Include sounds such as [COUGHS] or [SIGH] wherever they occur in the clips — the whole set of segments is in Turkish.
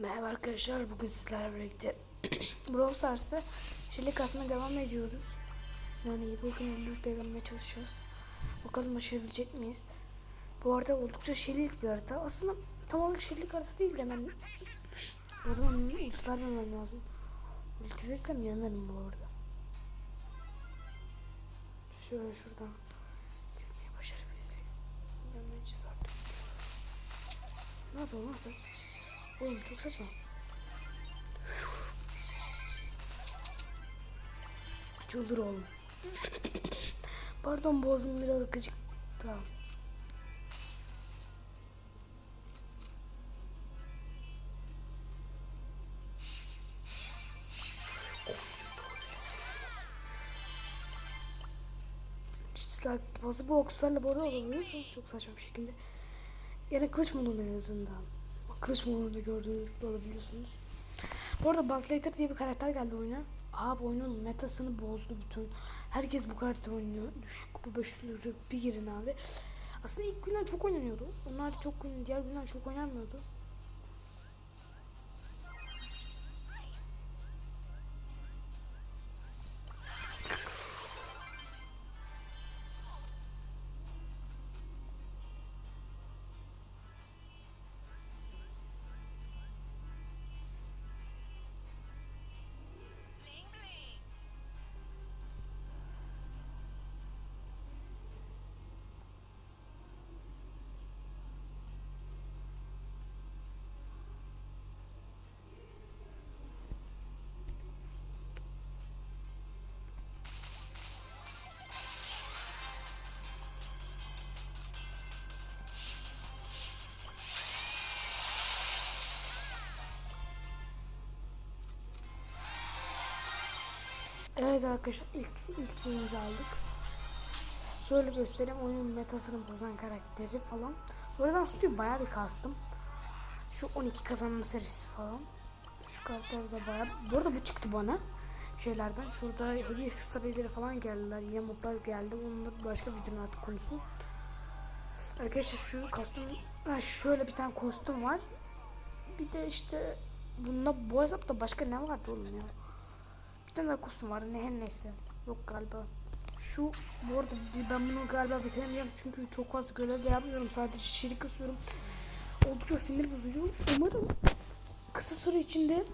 Merhaba arkadaşlar bugün sizlerle birlikte [CLEARS THROAT] Brawl Stars'ta şilik kasmaya devam ediyoruz. Yani bugün 50 peygamberine çalışacağız. Bakalım başarabilecek miyiz? Bu arada oldukça şilik bir harita. Aslında tam olarak şilik harita değil de hemen o zaman ulti vermemem lazım. Ulti verirsem yanarım bu arada. Şöyle şuradan gitmeye başarabilirsek. Yanmayacağız artık. Ne yapıyorsun lan sen? Oğlum çok saçma. Çıldır oğlum. [COUGHS] Pardon boğazım biraz gıcık. Tamam. Dislike bazı bu okuslarla boru alabiliyorsunuz çok saçma bir şekilde. Yani kılıç modunu en azından. Kılıç modunda gördüğünüz gibi alabiliyorsunuz. Bu arada Buzz Lightyear diye bir karakter geldi oyuna. Abi oyunun metasını bozdu bütün. Herkes bu karakter oynuyor. Düşük kupa 500 bir girin abi. Aslında ilk günler çok oynanıyordu. Onlar çok gün, diğer günler çok oynanmıyordu. Evet arkadaşlar ilk ilk oyunumuzu aldık. Şöyle göstereyim oyunun metasını bozan karakteri falan. Bu arada ben stüdyoyu bayağı bir kastım. Şu 12 kazanma serisi falan. Şu karakter de bayağı. Bu arada bu çıktı bana. Şeylerden. Şurada hediye sarayları falan geldiler. Yine modlar geldi. Da başka videonun artık konusu. Arkadaşlar şu kostüm. Ha, şöyle bir tane kostüm var. Bir de işte bunda bu hesapta başka ne vardı oğlum ya? Bir tane daha kostüm vardı ne her neyse. Yok galiba. Şu bu arada ben bunu galiba bitiremeyeceğim çünkü çok fazla görev de yapmıyorum. Sadece şirik kasıyorum. Oldukça sinir bozucu. Umarım kısa süre içinde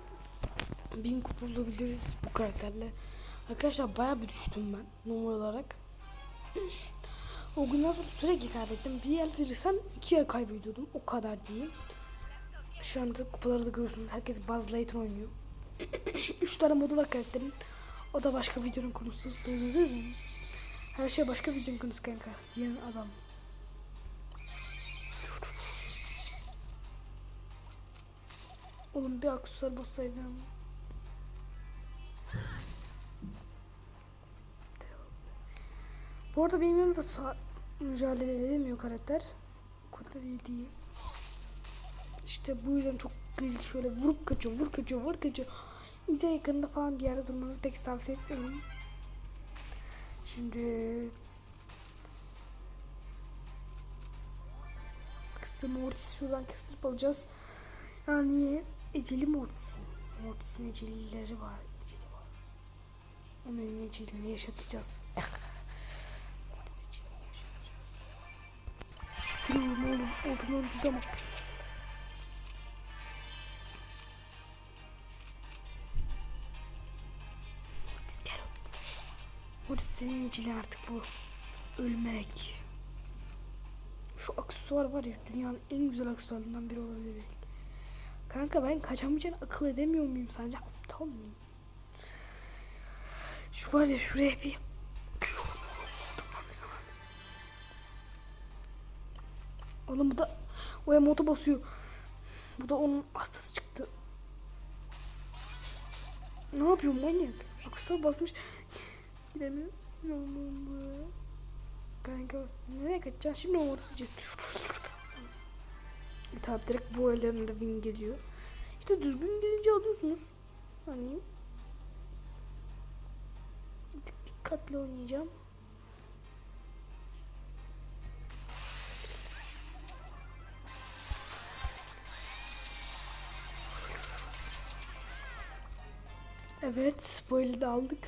bin kupa bulabiliriz bu karakterle. Arkadaşlar bayağı bir düştüm ben normal olarak. O günden sonra sürekli kaybettim. Bir yer verirsem iki yer kaybediyordum. O kadar değil. Şu anda kupaları da görüyorsunuz. Herkes Buzz Lightyear oynuyor. Üç tane modu var karakterin. O da başka videonun konusu. Duydunuz mu? Her şey başka videonun konusu kanka. Diyen adam. Oğlum bir aksesuar bassaydım. Bu arada benim yanımda sağ mücadele edemiyor karakter. O kadar iyi değil. İşte bu yüzden çok gıcık şöyle vurup kaçıyor, vur kaçıyor, vur kaçıyor. İyice yakında falan bir yerde durmanızı pek tavsiye etmiyorum. Şimdi kıstım mortisi şuradan kıstırıp alacağız. Yani eceli mortisi. Mortis'in ecelileri var. Eceli var. Onun ecelini yaşatacağız. [LAUGHS] Mortis ecelini yaşatacağız. Biliyorum oğlum. Oldum düz ama. Senin eceli artık bu. Ölmek. Şu aksesuar var ya dünyanın en güzel aksesuarlarından biri olabilir belki. Kanka ben kaçamayacağını akıl edemiyor muyum sence aptal mıyım? Şu var ya şuraya bir Oğlum bu da o emotu basıyor. Bu da onun hastası çıktı. Ne yapıyor manyak? Aksesuar basmış. [LAUGHS] Gidemiyor. Kanka nereye kaçacaksın şimdi çık. E tabi direkt bu ellerinde win geliyor. İşte düzgün gelince alıyorsunuz. Hani dikkatli oynayacağım. Evet eli de aldık.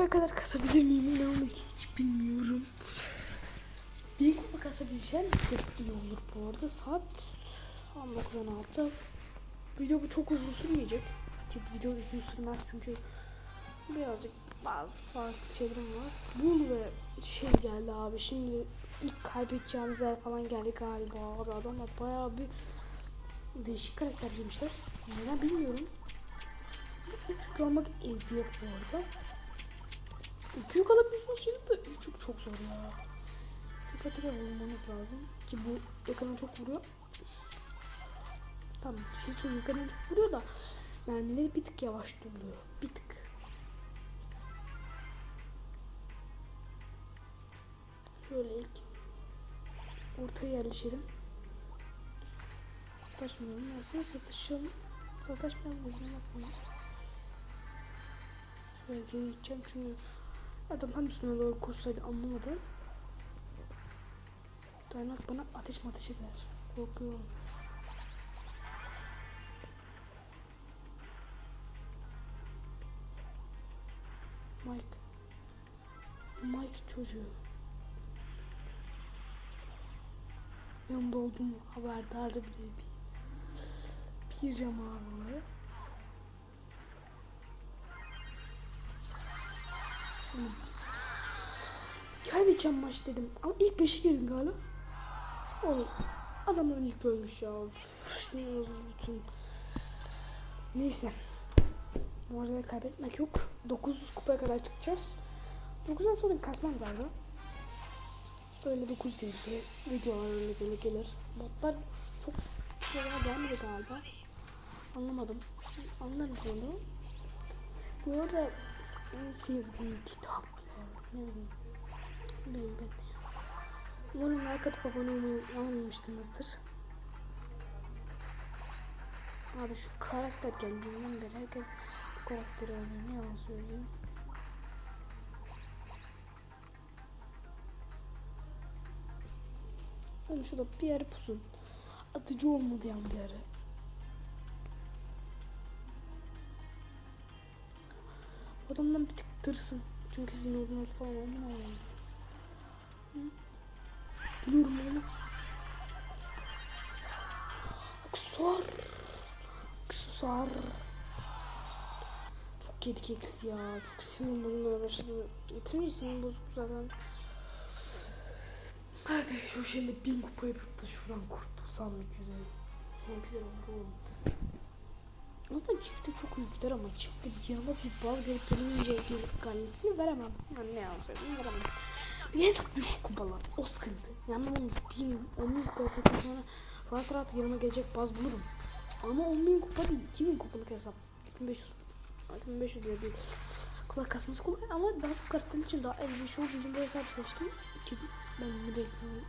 Kupaya kadar kasabilir miyim inanın ki hiç bilmiyorum. Bin kupa kasabilsem çok iyi olur bu arada. Saat 19.16. Video bu çok uzun sürmeyecek. Ki video uzun sürmez çünkü birazcık bazı farklı şeylerim var. Bul ve şey geldi abi. Şimdi ilk kaybedeceğimiz yer falan geldi galiba. Abi adamlar bayağı bir değişik karakter demişler. Neden bilmiyorum. Çünkü almak eziyet bu arada. Yük alabiliyorsunuz şimdi de çok çok zor ya. Tekrar vurmanız lazım. Ki bu yakından çok vuruyor. Tamam. Hiç çok yakından çok vuruyor da mermileri bir tık yavaş doluyor. Bir tık. Şöyle ilk ortaya yerleşelim. Sataşmıyorum. Nasıl satışım? Sataşmıyorum. Şöyle geri gideceğim çünkü adam üstüne doğru koşsaydı anlamadı. Dayanak bana ateş mateş eder. Korkuyorum. Mike. Mike çocuğu. Yanımda olduğumu haberdardı bile değil. Bir gireceğim abi oraya. Tamam. Kaybedeceğim maç dedim. Ama ilk 5'e girdim galiba. Oğlum adamlar ilk ölmüş ya. Bütün. Neyse. Bu arada kaybetmek yok. 900 kupaya kadar çıkacağız. 9'dan sonra kasmam galiba. Öyle 950 videolar öyle böyle gelir. Botlar çok videolar gelmedi galiba. Anlamadım. Anladım bunu. Bu arada en sevdiğim kitap. Ne bileyim. Ben. Umarım atıp abone olmayı unutmamışsınızdır. Abi şu karakter geldiğinden beri herkes bu karakteri oynuyor. Ne yalan söyleyeyim. Oğlum şurada bir yere pusun. Atıcı olmadı yan bir yere. Adamdan bir tık tırsın. Çünkü sizin olduğunuz falan olmaz. Biliyorum onu. Aksesuar. Aksesuar. Çok yedik eksi ya. Çok sinir bozulmaya başladı. Getirince sinir bozuk zaten. Hadi şu şimdi bin kupa yapıp da şuradan kurtulsam ne güzel. Ne güzel olur oğlum. Zaten çifte çok iyi gider ama çifte bir yanıma bir baz gelip gelince gelip galibiyetini veremem. Yani ne yalan söyleyeyim veremem. Bir hesap düşük kupalı. O sıkıntı. Yani ben bin, on bin kupa yapasam sonra rahat rahat yanıma gelecek baz bulurum. Ama 10 bin kupa değil. 2000 kupalık hesap. 2500. 2500 diye değil. Kulak kasması kolay ama daha çok karakterin için daha elverişli olduğu için bu hesabı seçtim. Ki ben bunu bekliyorum.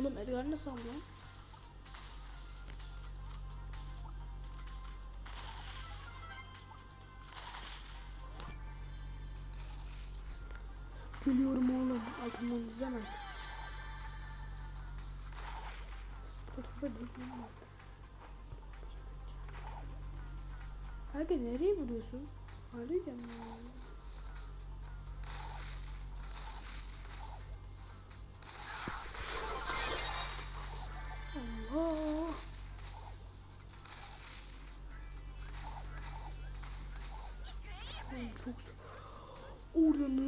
Oğlum Edgar nasıl aldı lan? Gülüyorum oğlum. Altından bilmiyorum. Kanka nereye vuruyorsun? Arayacağım ya.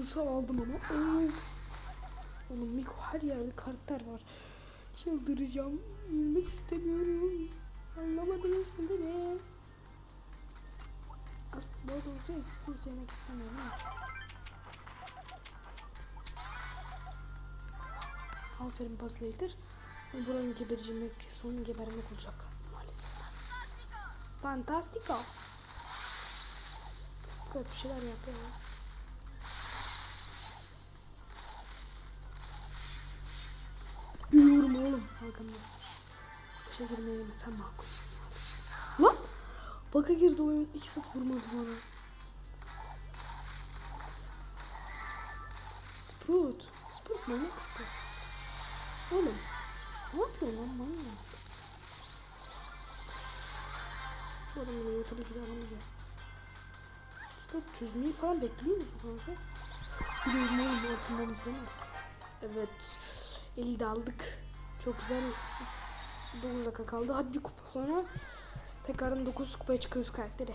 Nasıl aldım ama. Oğlum Miko her yerde karakter var. Çıldıracağım. Bilmek istemiyorum. Anlamadınız mı beni? Aslında doğrusu eksik yemek istemiyorum. Aferin Buzz Lightyear. Buranın gebereceğim son gebermek olacak maalesef. Fantastico. Böyle bir şeyler yapıyor. dalgamı. İşe girmeye sen makul. Lan! Baka girdi oyun. İkisi vurmadı bana. Sprout. Sprout manyak Sprout. Oğlum. Ne yapıyor lan manyak? Bu adamın beni tabii ki de alamayacak. Sprout çözmeyi falan bekliyor musun kanka? Bir de altından. Evet. Eli de aldık. Çok güzel. 9 dakika kaldı. Hadi bir kupa sonra tekrardan 9 kupaya çıkıyoruz karakteri.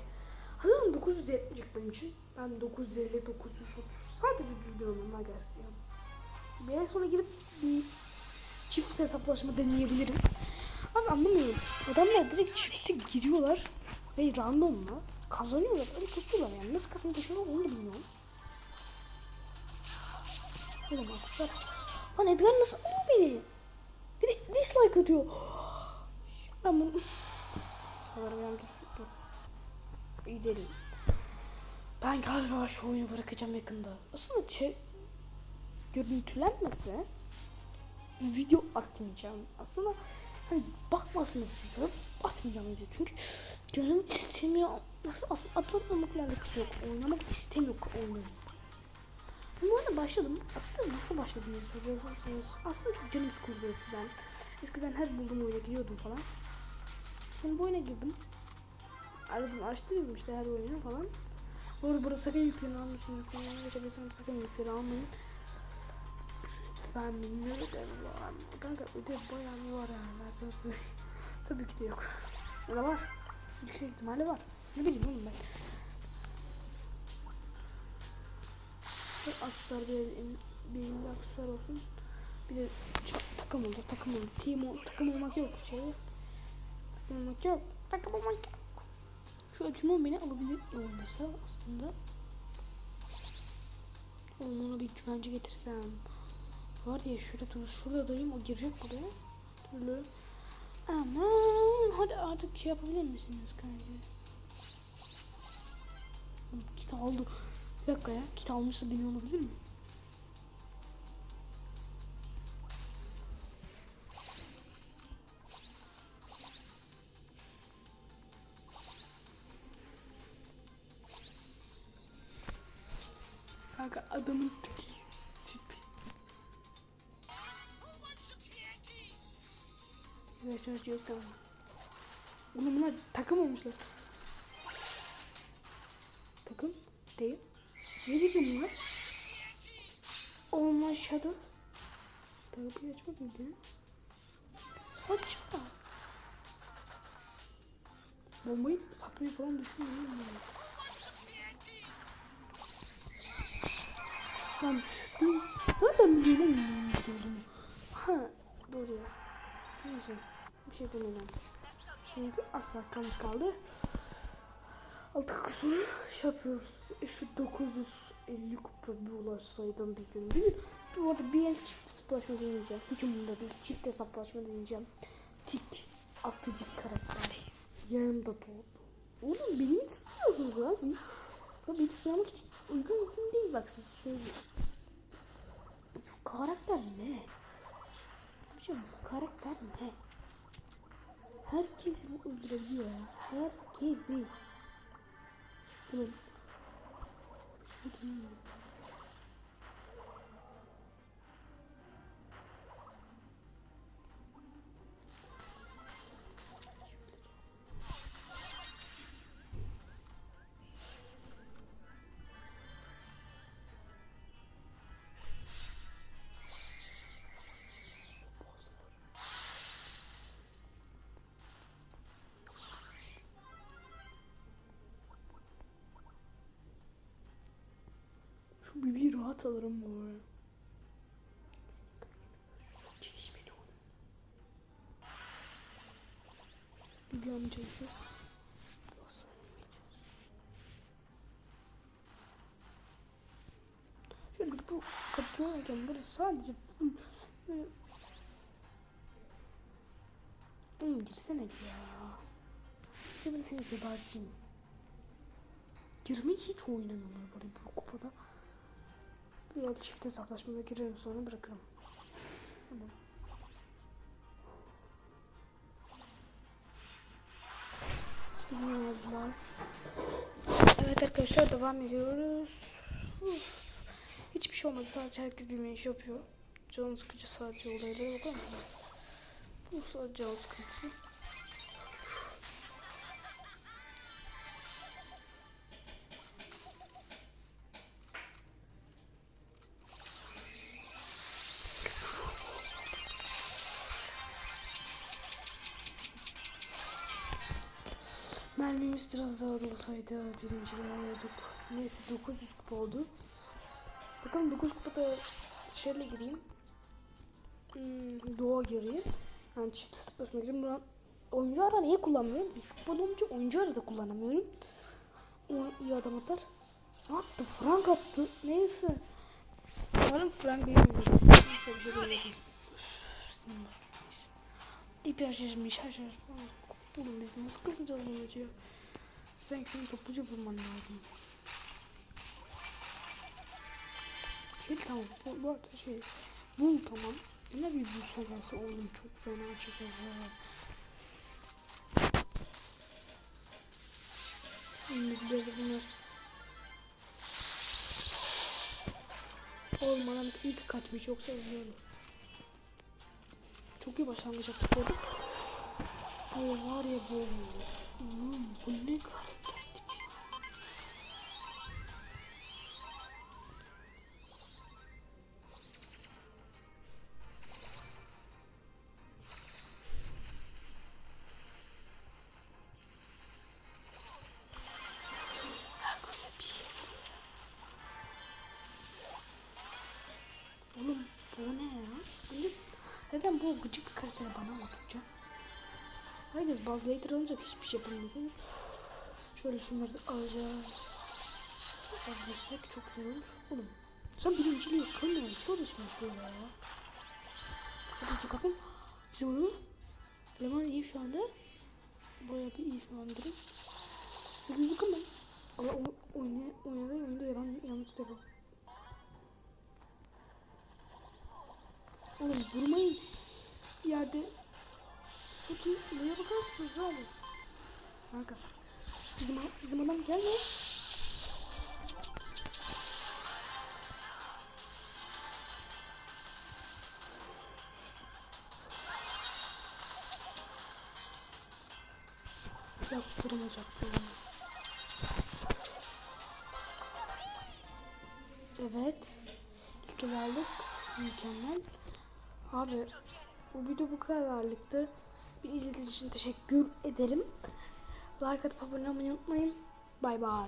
Hazırım 900 yetmeyecek benim için. Ben 950, 930 sadece düzlüyorum onlar gelsin. Bir ay sonra girip bir çift hesaplaşma deneyebilirim. Abi anlamıyorum. Adamlar direkt çifte giriyorlar ve randomla kazanıyorlar. Öyle kesiyorlar yani. Nasıl kasmayı düşünüyorlar onu da bilmiyorum. Arkadaşlar. Lan Edgar nasıl alıyor beni? Bir de dislike atıyor. Ben bunu... Kameramı dur dur. İyi değilim. Ben galiba şu oyunu bırakacağım yakında. Aslında şey görüntülenmese video atmayacağım. Aslında hani bakmasınız video atmayacağım video. Çünkü canım istemiyor. Nasıl at alakası yok. Oynamak istemiyor oyunu. Bu arada başladım. Aslında nasıl başladım diye soruyorsunuz. Aslında çok canım sıkıldı eskiden. Eskiden her bulduğum oyuna giriyordum falan. Şimdi bu oyuna girdim. Aradım açtım işte her oyunu falan. Bu burada sakın yüklerini almışsın. Yüklerini geçebilirsen sakın yükleri almayın. Ben bilmiyorum. Kanka ödev bayağı bir var yani ben sana söyleyeyim. [LAUGHS] Tabii ki de yok. Ya var. Yüksek ihtimalle var. Ne bileyim oğlum ben. Elim- bir elimde aksesuar olsun. Bir de çok takım oldu takım oldu. Team ol, takım olmak yok şey. Takım olmak yok. Takım olmak yok. Şu ötümü beni alabilir oynasa aslında. Oğlum ona bir güvence getirsem. Var ya şurada dur, şurada durayım o girecek buraya. Türlü. Aman hadi artık şey yapabilir misiniz kanka? Kit aldı. Bir dakika ya kit almışsa beni olabilir mi? Kanka adamın tipi. tipi. Mesaj yok tamam. Oğlum bunlar takım olmuşlar. Ne dedi bunlar? Olmaz Shadow. Tabi açmak mı diyor? Saçma. Bombayı satmayı falan düşünmüyorum ben. Lan ben nereden biliyorum dediğimi? Ha doğru ya. Neyse bir şey demeyeceğim. Çünkü az dakikamız kaldı. Altı sonra şey yapıyoruz. Şu 950 kupa bir ulaşsaydım bir gün. Bir gün bu arada bir el çift hesaplaşma deneyeceğim. Hiç umurumda değil. Çift hesaplaşma deneyeceğim. Tik atıcı karakter. Yanımda doğdu. Oğlum beni mi sınıyorsunuz lan siz? Ya beni sınamak için uygun uygun değil bak siz söyleyeyim. Şu karakter ne? Hocam bu karakter ne? Herkesi öldürebiliyor ya. Herkesi. Şey oğlum. Bebeği almaya çalışıyor. Şöyle bu kapıyı alacağım. Böyle sadece full böyle Oğlum girsene ya. Seni geberteyim. Girmeyi hiç oynamıyorlar böyle bir kupada. Bir el çift hesaplaşmada girerim sonra bırakırım. Tamam. Bilmiyorlar. Evet arkadaşlar devam ediyoruz. Uf. Hiçbir şey olmadı sadece herkes bir iş yapıyor. Can sıkıcı sadece olaylara bakar mısınız? Bu sadece can sıkıntısı. Mermimiz biraz daha da olsaydı birinciler oluyorduk. Neyse 900 kupa oldu. Bakalım 9 kupada şöyle gireyim. Hmm, doğa gireyim. Yani çift basmak için buradan oyuncu ara niye kullanmıyorum? Düşük kupalı olunca oyuncu ara da kullanamıyorum. O iyi adam atar. Ne attı? Frank attı. Neyse. Umarım Frank değil mi? Neyse bir şey Oğlum biz nasıl kızınca bunu ya? Frank senin topluca vurman lazım. Şey tamam, bu, bu arada şey, bul tamam. Ne bir bulsa gelse oğlum çok fena çeker ya. Şimdi böyle bunu iyi ki kaçmış yoksa ölüyorum. Çok iyi başlangıç yaptık orada. Bu var ya bu. Hmm, bu ne hareket. Oğlum bu ne ya? Neden bu gıcık bir karakteri bana tutacak? Herkes Buzz Lightyear alınca hiçbir şey yapamıyorsunuz. Şöyle şunları alacağız. Alabilirsek çok güzel olur. Oğlum sen birinciliği yakalıyorsun. Çalışma şöyle ya. Sakın sakın. Bizim onu eleman iyi şu anda. Bayağı bir iyi şu an durum. Sakın sakın ben. Ama oyna, oynadı oyunda yalan yanlış defa. Oğlum durmayın. Yerde Peki buraya bakar mısınız abi? Kanka. Bizim, bizim adam gelmiyor. Ya kırmayacaktı. Evet. İlk aldık. Mükemmel. Abi bu video bu kadarlıktı. Bir izlediğiniz için teşekkür ederim. Like atıp abone olmayı unutmayın. Bay bay.